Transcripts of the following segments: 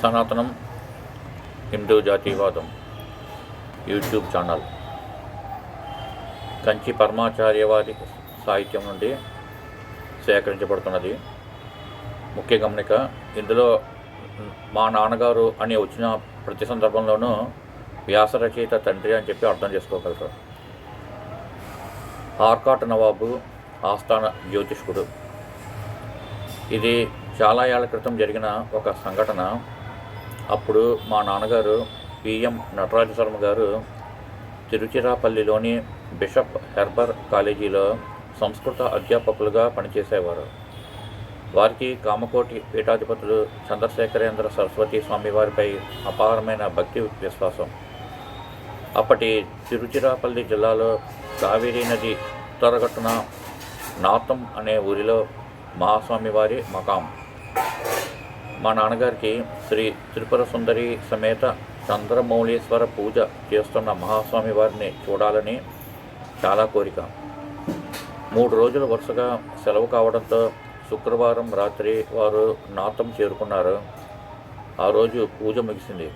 సనాతనం హిందూ జాతీయవాదం YouTube channel. Kanchi Paramacharya వారి సాహిత్యం నుండి సేకరించబడుతున్నది. ముఖ్య గమనిక ఇందులో మా నాన్నగారు అని వచ్చిన ప్రతి సందర్భంలోనూ వ్యాస రచయిత తండ్రి అని చెప్పి అర్థం చేసుకోగలరు. ఆర్కాట్ నవాబు ఆస్థాన జ్యోతిష్కుడు. ఇది చాలా ఏళ్ళ క్రితం జరిగిన ఒక సంఘటన. అప్పుడు మా నాన్నగారు పిఎం నటరాజ శర్మ గారు తిరుచిరాపల్లిలోని బిషప్ హెర్బర్ కాలేజీలో సంస్కృత అధ్యాపకులుగా పనిచేసేవారు. వారికి కామకోటి పీఠాధిపతులు చంద్రశేఖరేంద్ర సరస్వతి స్వామి వారిపై అపారమైన భక్తి విశ్వాసం. అప్పటి తిరుచిరాపల్లి జిల్లాలో కావేరీ నది ఉత్తరగట్టున నాతం అనే ఊరిలో మహాస్వామి వారి మకాం. మా నాన్నగారికి శ్రీ త్రిపుర సుందరి సమేత చంద్రమౌళీశ్వర పూజ చేస్తున్న మహాస్వామి వారిని చూడాలని చాలా కోరిక. మూడు రోజులు వరుసగా సెలవు కావడంతో శుక్రవారం రాత్రి వారు నాతం చేరుకున్నారు. ఆ రోజు పూజ ముగిసింది.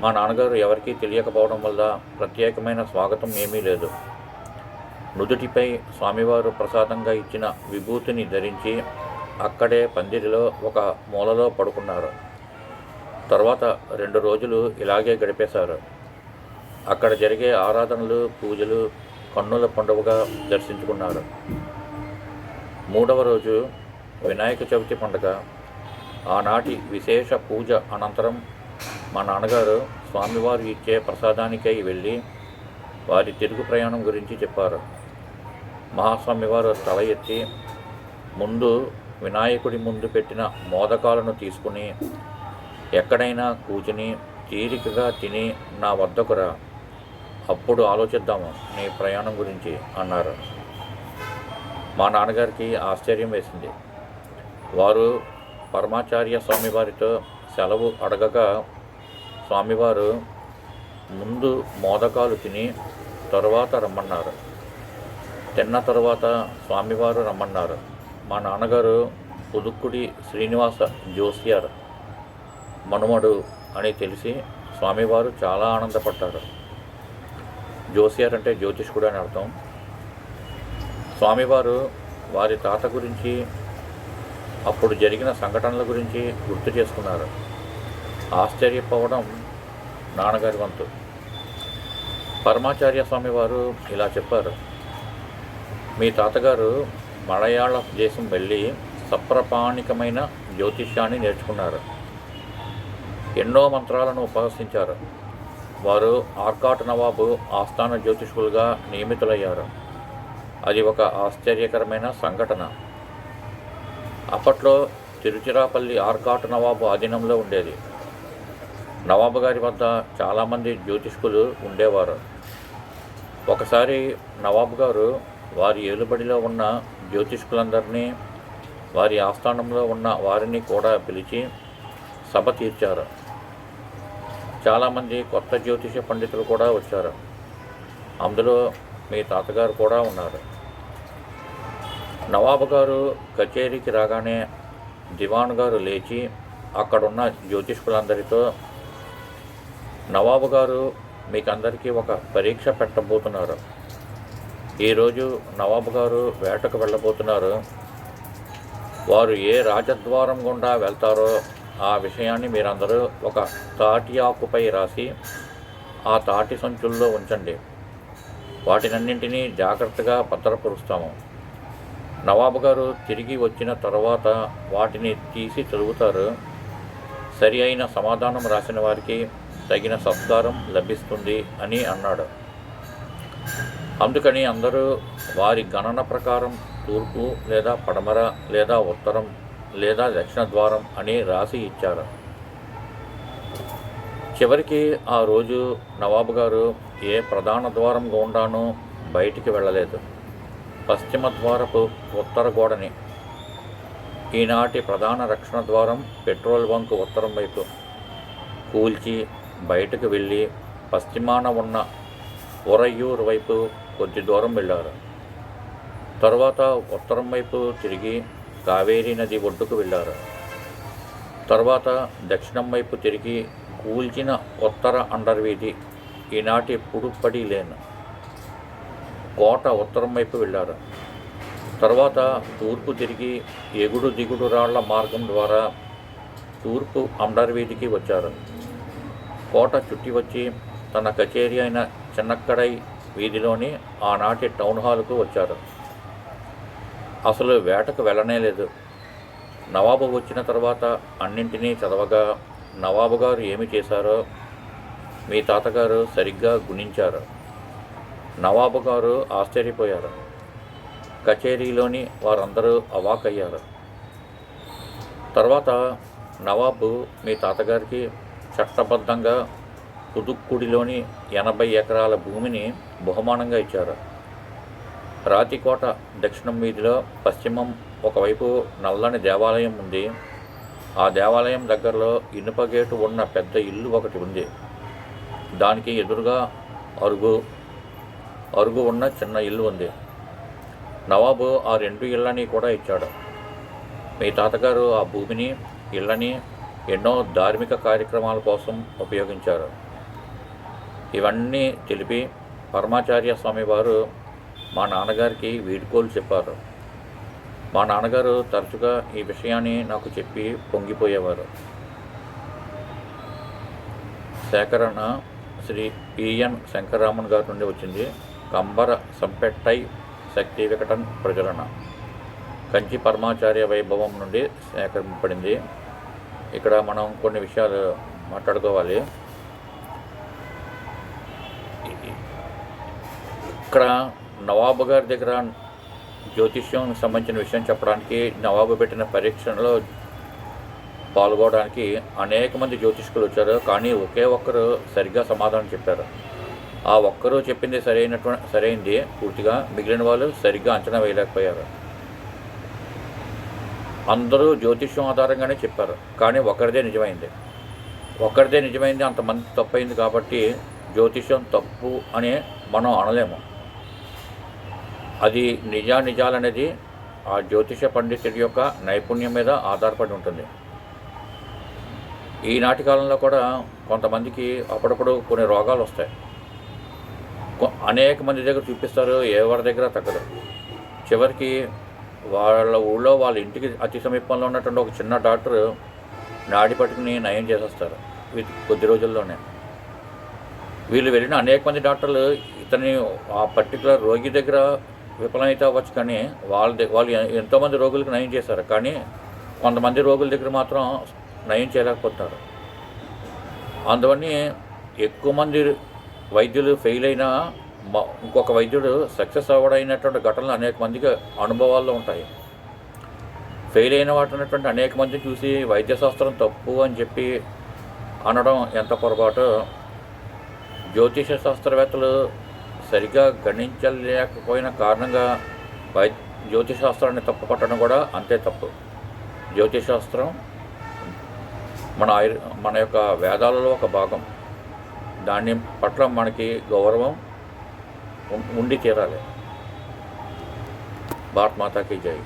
మా నాన్నగారు ఎవరికీ తెలియకపోవడం వల్ల ప్రత్యేకమైన స్వాగతం ఏమీ లేదు. నుదుటిపై స్వామివారు ప్రసాదంగా ఇచ్చిన విభూతిని ధరించి అక్కడే పందిరిలో ఒక మూలలో పడుకున్నారు. తర్వాత రెండు రోజులు ఇలాగే గడిపేశారు. అక్కడ జరిగే ఆరాధనలు పూజలు కన్నుల పండుగగా దర్శించుకున్నారు. మూడవ రోజు వినాయక చవితి పండుగ. ఆనాటి విశేష పూజ అనంతరం మా నాన్నగారు స్వామివారు ఇచ్చే ప్రసాదానికై వెళ్ళి వారి తిరుగు ప్రయాణం గురించి చెప్పారు. మహాస్వామివారు తల ఎత్తి ముందు వినాయకుడి ముందు పెట్టిన మోదకాలను తీసుకుని ఎక్కడైనా కూర్చుని తీరికగా తిని నా వద్దకు రా. అప్పుడు ఆలోచిద్దాము నీ ప్రయాణం గురించి అన్నారు. మా నాన్నగారికి ఆశ్చర్యం వేసింది. వారు పరమాచార్య స్వామివారితో సెలవు అడగక స్వామివారు ముందు మోదకాలు తిని తరువాత రమ్మన్నారు. తిన్న తరువాత స్వామివారు రమ్మన్నారు. మా నాన్నగారు పుదుక్కుడి శ్రీనివాస జోస్యార్ మనుమడు అని తెలిసి స్వామివారు చాలా ఆనందపడ్డారు. జోసియర్ అంటే జ్యోతిష్కుడు అని అర్థం. స్వామివారు వారి తాత గురించి అప్పుడు జరిగిన సంఘటనల గురించి గుర్తు చేసుకున్నారు. ఆశ్చర్యపోవడం నాన్నగారి వంతు. పరమాచార్య స్వామివారు ఇలా చెప్పారు. మీ తాతగారు మలయాళ దేశం వెళ్ళి సప్రపాణికమైన జ్యోతిష్యాన్ని నేర్చుకున్నారు. ఎన్నో మంత్రాలను ఉపహసించారు. వారు ఆర్కాట్ నవాబు ఆస్థాన జ్యోతిష్కులుగా నియమితులయ్యారు. అది ఒక ఆశ్చర్యకరమైన సంఘటన. అప్పట్లో తిరుచిరాపల్లి ఆర్కాట్ నవాబు ఆధీనంలో ఉండేది. నవాబు గారి వద్ద చాలామంది జ్యోతిష్కులు ఉండేవారు. ఒకసారి నవాబు గారు వారి ఏలుబడిలో ఉన్న జ్యోతిష్కులందరినీ వారి ఆస్థానంలో ఉన్న వారిని కూడా పిలిచి సభ తీర్చారు. చాలామంది కొత్త జ్యోతిష పండితులు కూడా వచ్చారు. అందులో మీ తాతగారు కూడా ఉన్నారు. నవాబు గారు కచేరీకి రాగానే దివాన్ గారు లేచి అక్కడున్న జ్యోతిష్కులందరితో నవాబు గారు మీకందరికీ ఒక పరీక్ష పెట్టబోతున్నారు. ఈరోజు నవాబు గారు వేటకు వెళ్ళబోతున్నారు. వారు ఏ రాజద్వారం గుండా వెళ్తారో ఆ విషయాన్ని మీరందరూ ఒక తాటి ఆకుపై రాసి ఆ తాటి సంచుల్లో ఉంచండి. వాటినన్నింటినీ జాగ్రత్తగా భద్రపరుస్తాము. నవాబు గారు తిరిగి వచ్చిన తర్వాత వాటిని తీసి చదువుతారు. సరి అయిన సమాధానం రాసిన వారికి తగిన సత్కారం లభిస్తుంది అని అన్నాడు. అందుకని అందరూ వారి గణన ప్రకారం తూర్పు లేదా పడమర లేదా ఉత్తరం లేదా దక్షిణ ద్వారం అని రాసి ఇచ్చారు. చివరికి ఆ రోజు నవాబు గారు ఏ ప్రధాన ద్వారం గుండానూ బయటికి వెళ్ళలేదు. పశ్చిమ ద్వారపు ఉత్తర గోడని ఈనాటి ప్రధాన రక్షణ ద్వారం పెట్రోల్ బంక్ ఉత్తరం వైపు కూల్చి బయటకు వెళ్ళి పశ్చిమాన ఉన్న ఉరయ్యూరు వైపు కొద్ది దూరం వెళ్ళారు. తర్వాత ఉత్తరం వైపు తిరిగి కావేరీ నది ఒడ్డుకు వెళ్ళారు. తర్వాత దక్షిణం వైపు తిరిగి కూల్చిన ఉత్తర అండర్వీధి ఈనాటి పుడుపడి లేను. కోట ఉత్తరం వైపు వెళ్ళారు. తర్వాత తూర్పు తిరిగి ఎగుడు దిగుడు రాళ్ళ మార్గం ద్వారా తూర్పు అండర్వీధికి వచ్చారు. కోట చుట్టి వచ్చి తన కచేరీ అయిన చిన్నక్కడై వీధిలోని ఆనాటి టౌన్ హాల్కు వచ్చారు. అసలు వేటకు వెళ్ళనే లేదు. నవాబు వచ్చిన తర్వాత అన్నింటినీ చదవగా నవాబు గారు ఏమి చేశారో మీ తాతగారు సరిగ్గా గుణించారు. నవాబు గారు ఆశ్చర్యపోయారు. కచేరీలోని వారందరూ అవాకయ్యారు తర్వాత నవాబు మీ తాతగారికి చట్టబద్ధంగా పుదుక్కుడిలోని ఎనభై ఎకరాల భూమిని బహుమానంగా ఇచ్చారు. రాతికోట దక్షిణం వీధిలో పశ్చిమం ఒకవైపు నల్లని దేవాలయం ఉంది. ఆ దేవాలయం దగ్గరలో ఇనుప గేటు ఉన్న పెద్ద ఇల్లు ఒకటి ఉంది. దానికి ఎదురుగా అరుగు అరుగు ఉన్న చిన్న ఇల్లు ఉంది. నవాబు ఆ రెండు ఇళ్ళని కూడా ఇచ్చాడు. మీ తాతగారు ఆ భూమిని ఇళ్ళని ఎన్నో ధార్మిక కార్యక్రమాల కోసం ఉపయోగించారు. ఇవన్నీ తెలిపి పరమాచార్య స్వామి వారు మా నాన్నగారికి వీడుకోలు చెప్పారు. మా నాన్నగారు తరచుగా ఈ విషయాన్ని నాకు చెప్పి పొంగిపోయేవారు. సేకరణ శ్రీ పిఎన్ శంకరరామన్ గారి నుండి వచ్చింది కంబర సంపెట్టై శక్తి వికటన్ ప్రచురణ కంచి పరమాచార్య వైభవం నుండి సేకరింపబడింది. ఇక్కడ మనం కొన్ని విషయాలు మాట్లాడుకోవాలి. ఇక్కడ నవాబు గారి దగ్గర జ్యోతిష్యం సంబంధించిన విషయం చెప్పడానికి నవాబు పెట్టిన పరీక్షలో పాల్గొనడానికి అనేక మంది జ్యోతిష్కులు వచ్చారు. కానీ ఒకే ఒక్కరు సరిగ్గా సమాధానం చెప్పారు. ఆ ఒక్కరు చెప్పింది సరైనటువంటి సరైంది. పూర్తిగా మిగిలిన వాళ్ళు సరిగ్గా అంచనా వేయలేకపోయారు. అందరూ జ్యోతిష్యం ఆధారంగానే చెప్పారు. కానీ ఒకరిదే నిజమైంది. ఒకరిదే నిజమైంది. అంతమంది తప్పైంది కాబట్టి జ్యోతిష్యం తప్పు అని మనం అనలేము. అది నిజానిజాలనేది ఆ జ్యోతిష పండితుడి యొక్క నైపుణ్యం మీద ఆధారపడి ఉంటుంది. ఈనాటి కాలంలో కూడా కొంతమందికి అప్పుడప్పుడు కొన్ని రోగాలు వస్తాయి. అనేక మంది దగ్గర చూపిస్తారు ఎవరి దగ్గర తగ్గదు. చివరికి వాళ్ళ ఊళ్ళో వాళ్ళ ఇంటికి అతి సమీపంలో ఉన్నటువంటి ఒక చిన్న డాక్టర్ నాడి పట్టుకుని నయం చేసేస్తారు కొద్ది రోజుల్లోనే. వీళ్ళు వెళ్ళిన అనేక మంది డాక్టర్లు ఇతని ఆ పర్టికులర్ రోగి దగ్గర విఫలమైతే అవ్వచ్చు కానీ వాళ్ళ దగ్గర వాళ్ళు ఎంతోమంది రోగులకు నయం చేశారు. కానీ కొంతమంది రోగుల దగ్గర మాత్రం నయం చేయలేకపోతున్నారు. అందువని ఎక్కువ మంది వైద్యులు ఫెయిల్ అయినా ఇంకొక వైద్యుడు సక్సెస్ అవ్వడైనటువంటి ఘటనలు అనేక మందికి అనుభవాల్లో ఉంటాయి. ఫెయిల్ అయిన వాటినటువంటి అనేక మంది చూసి వైద్య శాస్త్రం తప్పు అని చెప్పి అనడం ఎంత పొరపాటు? జ్యోతిష శాస్త్రవేత్తలు సరిగ్గా గణించలేకపోయిన కారణంగా వై జ్యోతిశాస్త్రాన్ని తప్పు పట్టడం కూడా అంతే తప్పు. జ్యోతిష శాస్త్రం మన ఆయుర్ మన యొక్క వేదాలలో ఒక భాగం. దాని పట్ల మనకి గౌరవం ఉండి తీరాలి. భారత్ మాతాకి జై.